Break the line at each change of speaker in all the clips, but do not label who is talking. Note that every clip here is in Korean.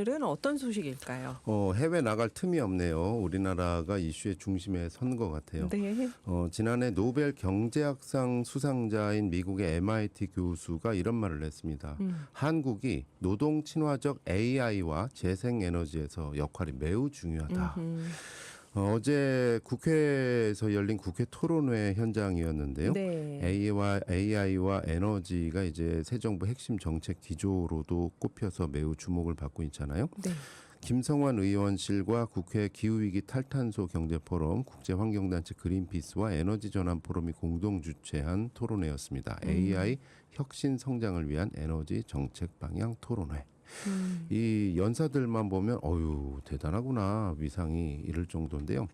오늘은 어떤 소식일까요?
어, 해외 나갈 틈이 없네요. 우리나라가 이슈의 중심에 선 것 같아요.
네.
어, 지난해 노벨 경제학상 수상자인 미국의 MIT 교수가 이런 말을 했습니다.
음.
한국이 노동 친화적 AI와 재생 에너지에서 역할이 매우 중요하다.
음.
어, 어제 국회에서 열린 국회 토론회 현장이었는데요.
네.
AI와, AI와 에너지가 이제 새 정부 핵심 정책 기조로도 꼽혀서 매우 주목을 받고 있잖아요.
네.
김성환 의원실과 국회 기후위기 탈탄소 경제포럼, 국제환경단체 그린피스와 에너지전환 포럼이 공동 주최한 토론회였습니다. AI 혁신 성장을 위한 에너지 정책 방향 토론회.
음.
이 연사들만 보면 어유 대단하구나 위상이 이럴 정도인데요.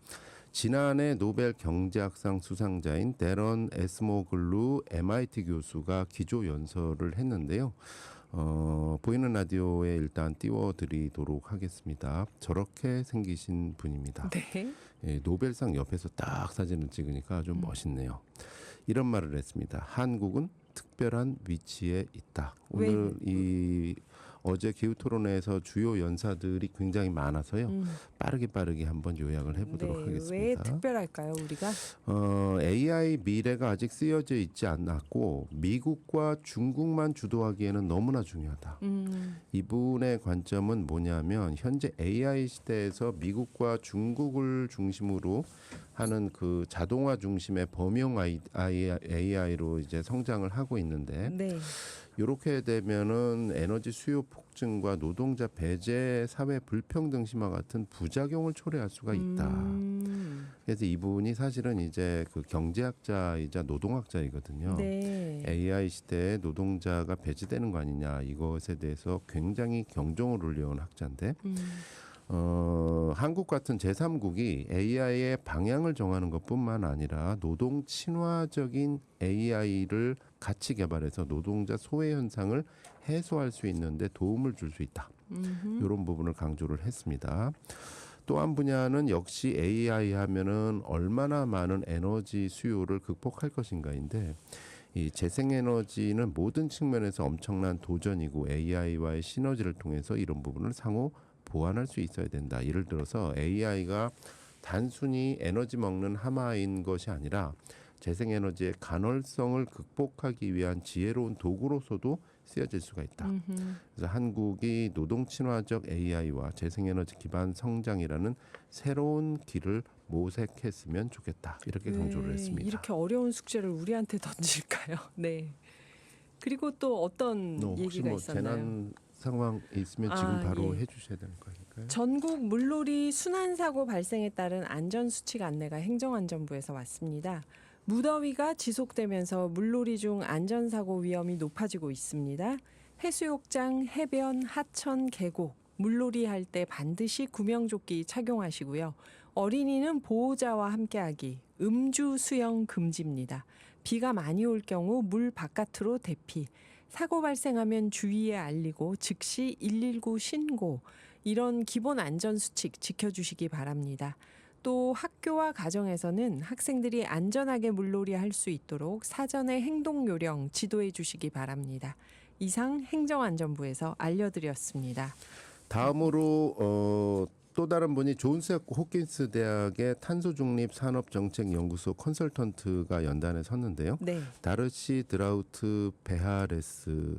지난해 노벨 경제학상 수상자인 데런 에스모글루 MIT 교수가 기조 연설을 했는데요. 어, 보이는 라디오에 일단 띄워드리도록 하겠습니다. 저렇게 생기신 분입니다.
네.
예, 노벨상 옆에서 딱 사진을 찍으니까 좀 멋있네요. 이런 말을 했습니다. 한국은 특별한 위치에 있다. 오늘 이 어제 기후 토론회에서 주요 연사들이 굉장히 많아서요.
음.
빠르게 빠르게 한번 요약을 해보도록
네. 왜
하겠습니다.
특별할까요, 우리가?
어, AI 미래가 아직 쓰여져 있지 않았고 미국과 중국만 주도하기에는 너무나 중요하다.
음.
이분의 관점은 뭐냐면 현재 AI 시대에서 미국과 중국을 중심으로 하는 그 자동화 중심의 범용 AI로 이제 성장을 하고 있는데
네.
이렇게 되면은 에너지 수요 폭증과 노동자 배제, 사회 불평등 심화 같은 부작용을 초래할 수가 있다.
음.
그래서 이분이 사실은 이제 그 경제학자이자 노동학자이거든요.
네.
AI 시대에 노동자가 배제되는 거 아니냐 이것에 대해서 굉장히 경종을 울려온 학자인데
음.
어, 한국 같은 제3국이 AI의 방향을 정하는 것뿐만 아니라 노동 친화적인 AI를 같이 개발해서 노동자 소외 현상을 해소할 수 있는데 도움을 줄 수 있다.
음흠.
이런 부분을 강조를 했습니다. 또 한 분야는 역시 AI 하면은 얼마나 많은 에너지 수요를 극복할 것인가인데 이 재생에너지는 모든 측면에서 엄청난 도전이고 AI와의 시너지를 통해서 이런 부분을 상호 보완할 수 있어야 된다. 예를 들어서 AI가 단순히 에너지 먹는 하마인 것이 아니라 재생에너지의 간헐성을 극복하기 위한 지혜로운 도구로서도 쓰여질 수가 있다.
음흠.
그래서 한국이 노동 친화적 AI와 재생에너지 기반 성장이라는 새로운 길을 모색했으면 좋겠다. 이렇게 강조를
왜
했습니다.
네, 이렇게 어려운 숙제를 우리한테 던질까요? 네. 그리고 또 어떤
너 혹시
얘기가
뭐
있었나요?
재난 상황 있으면 지금
아,
바로
예.
해주셔야 되는 거니까요.
전국 물놀이 순환 사고 발생에 따른 안전 수칙 안내가 행정안전부에서 왔습니다. 무더위가 지속되면서 물놀이 중 안전 사고 위험이 높아지고 있습니다. 해수욕장, 해변, 하천, 계곡 물놀이 할 때 반드시 구명조끼 착용하시고요. 어린이는 보호자와 함께하기. 음주 수영 금지입니다. 비가 많이 올 경우 물 바깥으로 대피. 사고 발생하면 주위에 알리고 즉시 119 신고. 이런 기본 안전 수칙 지켜주시기 바랍니다. 또 학교와 가정에서는 학생들이 안전하게 물놀이 할 수 있도록 사전에 행동 요령 지도해 주시기 바랍니다. 이상 행정안전부에서 알려드렸습니다.
다음으로 어, 또 다른 분이 존스 호킨스 대학의 탄소 중립 산업 정책 연구소 컨설턴트가 연단에 섰는데요.
네.
다르시 드라우트 베하레스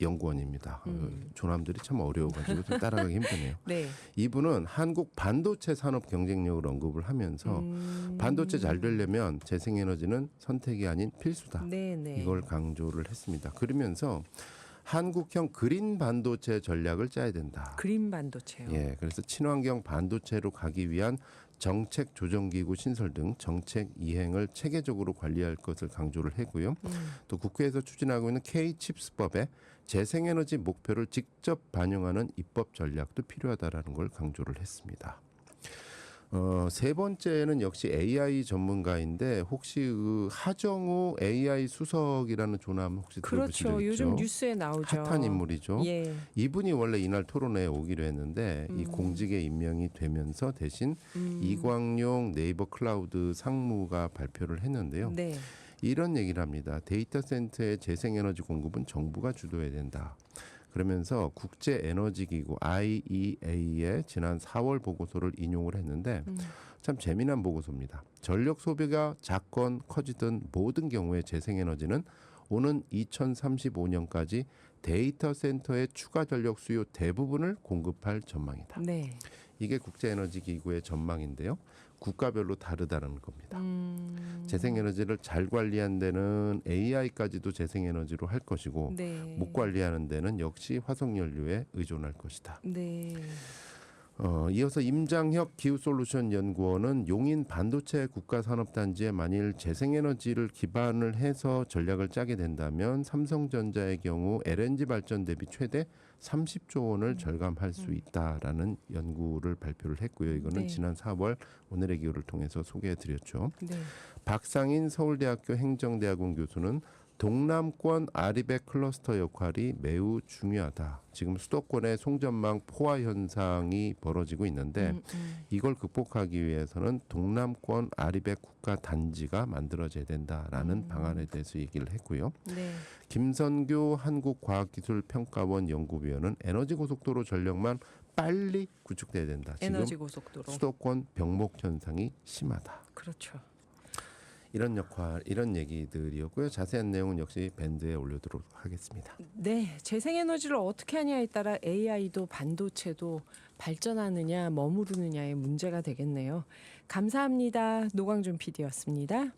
연구원입니다. 어,
음.
조남들이 참 어려워가지고 좀 따라가기 힘드네요.
네.
이분은 한국 반도체 산업 경쟁력을 언급을 하면서
음.
반도체 잘 되려면 재생에너지는 선택이 아닌 필수다.
네, 네.
이걸 강조를 했습니다. 그러면서 한국형 그린 반도체 전략을 짜야 된다.
그린 반도체요.
예, 그래서 친환경 반도체로 가기 위한 정책 조정기구 신설 등 정책 이행을 체계적으로 관리할 것을 강조를 했고요.
음.
또 국회에서 추진하고 있는 K-칩스법에 재생에너지 목표를 직접 반영하는 입법 전략도 필요하다라는 걸 강조를 했습니다. 어, 세 번째는 역시 AI 전문가인데 혹시 그 하정우 AI 수석이라는 조남 혹시 들어보신
그렇죠.
적 있죠?
요즘 뉴스에 나오죠.
핫한 인물이죠.
예.
이분이 원래 이날 토론회에 오기로 했는데 이
음.
공직에 임명이 되면서 대신
음.
이광용 네이버 클라우드 상무가 발표를 했는데요.
네.
이런 얘기를 합니다. 데이터 센터의 재생에너지 공급은 정부가 주도해야 된다. 그러면서 국제 에너지 기구 IEA의 지난 4월 보고서를 인용을 했는데
음.
참 재미난 보고서입니다. 전력 소비가 작건 커지든 모든 경우에 재생에너지는 오는 2035년까지 데이터 센터의 추가 전력 수요 대부분을 공급할 전망이다.
네.
이게 국제에너지 기구의 전망인데요. 국가별로 다르다는 겁니다.
음.
재생에너지를 잘 관리한 데는 AI까지도 재생에너지로 할 것이고
네.
못 관리하는 데는 역시 화석연료에 의존할 것이다.
네.
어, 이어서 임장혁 기후솔루션 연구원은 용인 반도체 국가산업단지에 만일 재생에너지를 기반을 해서 전략을 짜게 된다면 삼성전자의 경우 LNG 발전 대비 최대 30조 원을 절감할 수 있다라는 연구를 발표를 했고요. 이거는
네.
지난 4월 오늘의 기후를 통해서 소개해 드렸죠.
네.
박상인 서울대학교 행정대학원 교수는 동남권 아리백 클러스터 역할이 매우 중요하다. 지금 수도권의 송전망 포화 현상이 벌어지고 있는데
음, 음.
이걸 극복하기 위해서는 동남권 아리백 국가 단지가 만들어져야 된다라는
음.
방안에 대해서 얘기를 했고요.
네.
김선교 한국과학기술평가원 연구위원은 에너지 고속도로 전력만 빨리 구축돼야 된다. 지금
에너지 고속도로.
수도권 병목 현상이 심하다.
그렇죠.
이런 역할, 이런 얘기들이었고요. 자세한 내용은 역시 밴드에 올려두도록 하겠습니다.
네, 재생에너지를 어떻게 하냐에 따라 AI도 반도체도 발전하느냐 머무르느냐의 문제가 되겠네요. 감사합니다. 노광준 PD였습니다.